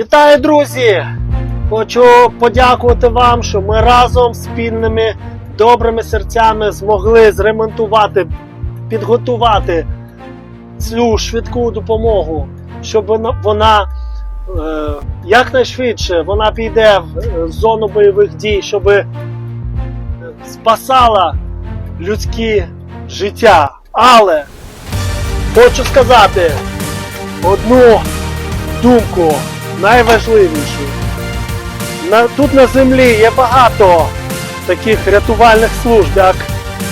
Вітаю, друзі! Хочу подякувати вам, що ми разом спільними добрими серцями змогли зремонтувати, підготувати цю швидку допомогу, щоб вона- е, якнайшвидше вона піде в е, зону бойових дій, щоб е, спасала людські життя. Але хочу сказати одну думку найважливішу. На, тут на землі є багато таких рятувальних служб, як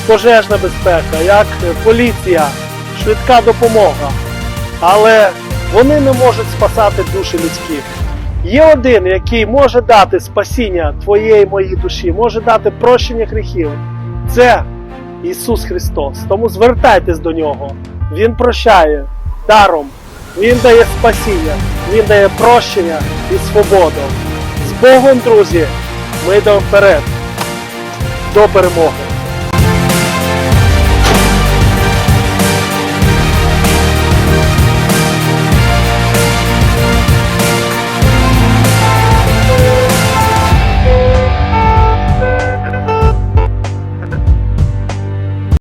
пожежна безпека, як поліція, швидка допомога. Але вони не можуть спасати душі людських. Є один, який може дати спасіння твоєї моїй душі, може дати прощення гріхів. Це Ісус Христос. Тому звертайтесь до нього. Він прощає даром. Він дає спасіння, Він дає прощення і свободу. З Богом, друзі, ми йдемо вперед до перемоги.